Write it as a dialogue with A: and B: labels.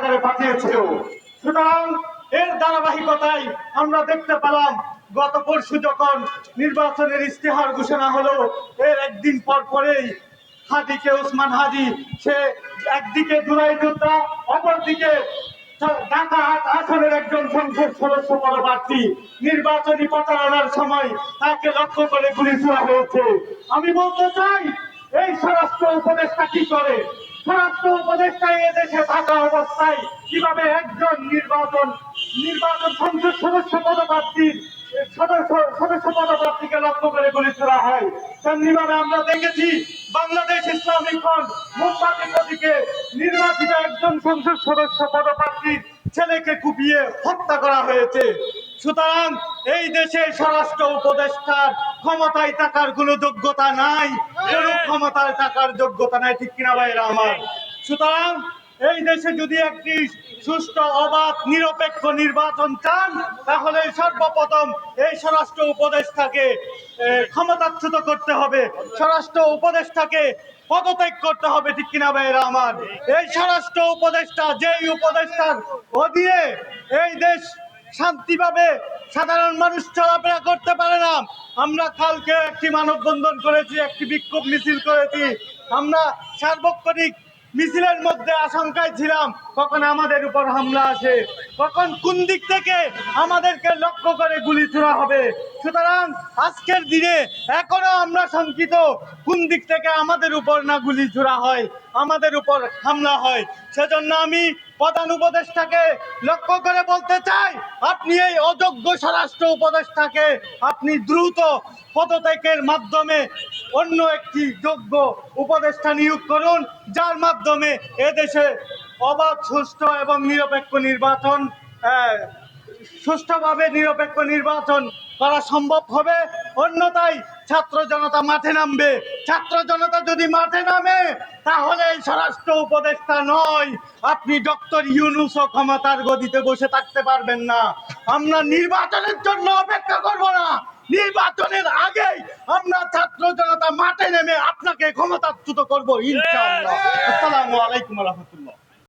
A: কারাগারে পাঠিয়েছিল। সুতরাং এর ধারাবাহিকতায় আমরা দেখতে পেলাম, গত পরশু যখন নির্বাচনের ইস্তেহার ঘোষণা হলো, এর একদিন পর পরেই হাদিকে ওসমান হাদি সে একদিকে দুরাই যোদ্ধা, অপরদিকে ঢাকা আসনের একজন সংসদ সদস্য পরবর্তী নির্বাচনী প্রচারণার সময় তাকে লক্ষ্য করে গুলি ছোড়া হয়েছে। আমি বলতে চাই, এই স্বরাষ্ট্র উপদেষ্টা কি করে? স্বরাষ্ট্র উপদেষ্টা এদেশে থাকা অবস্থায় কীভাবে একজন নির্বাচন নির্বাচন সংসদ সদস্য পদপ্রার্থীর সদস্য সদস্য পদপ্রার্থীকে লক্ষ্য করে গুলি ছোড়া হয়, তেমনিভাবে আমরা দেখেছি বাংলাদেশ ইসলামিক ফ্রন্ট মুম্বাতি প্রতীকে নির্বাচিত একজন সংসদ সদস্য পদপ্রার্থীর ছেলেকে কুপিয়ে হত্যা করা হয়েছে। সুতরাং এই দেশে স্বরাষ্ট্র উপদেষ্টার ক্ষমতায় থাকার কোনো যোগ্যতা নাই কোনো ক্ষমতায় থাকার যোগ্যতা নাই, ঠিক কিনা ভাইরা আমার? সুতরাং এই দেশে যদি একটি সুষ্ঠু, অবাধ, নিরপেক্ষ নির্বাচন চান, তাহলে সর্বপ্রথম এই স্বরাষ্ট্র উপদেষ্টাকে ক্ষমতাচ্যুত করতে হবে। স্বরাষ্ট্র উপদেষ্টাকে পদত্যাগ করতে হবে, ঠিক কিনা ভাইরা আমার? এই স্বরাষ্ট্র উপদেষ্টা, যেই উপদেষ্টার অধীনে এই দেশ শান্তিভাবে সাধারণ মানুষ চলাফেরা করতে পারে না। আমরা কালকে একটি মানববন্ধন করেছি, একটি বিক্ষোভ মিছিল করেছি। আমরা সার্বক্ষণিক মিছিলের মধ্যে আশঙ্কায় ছিলাম, কখন আমাদের উপর হামলা আসে, কখন কোন দিক থেকে আমাদেরকে লক্ষ্য করে গুলি ছোড়া হবে। সুতরাং আজকের দিনে এখনও আমরা শঙ্কিত, কোন দিক থেকে আমাদের উপর না গুলি ছোড়া হয়, আমাদের উপর হামলা হয়। সেজন্য আমি প্রধান উপদেষ্টাকে লক্ষ্য করে বলতে চাই, আপনি এই অযোগ্য স্বরাষ্ট্র উপদেষ্টাকে আপনি দ্রুত পদত্যাগের মাধ্যমে অন্য একটি যোগ্য উপদেষ্টা নিয়োগ করুন, যার মাধ্যমে এদেশে অবাধ, সুষ্ঠু এবং নিরপেক্ষ নির্বাচন সুষ্ঠুভাবে নিরপেক্ষ নির্বাচন করা সম্ভব হবে। অন্যথায় ছাত্র জনতা মাঠে নামবে। ছাত্র জনতা যদি মাঠে নামে তাহলে স্বরাষ্ট্র উপদেষ্টা নয়। আপনি ডক্টর ইউনুসও ক্ষমতার গদিতে বসে থাকতে পারবেন না। আমরা নির্বাচনের জন্য অপেক্ষা করব না। নির্বাচনের আগেই আমরা ছাত্র জনতা মাঠে নেমে আপনাকে ক্ষমতাচ্যুত করব ইনশাআল্লাহ। আসসালামু আলাইকুম রহমতুল্লাহ।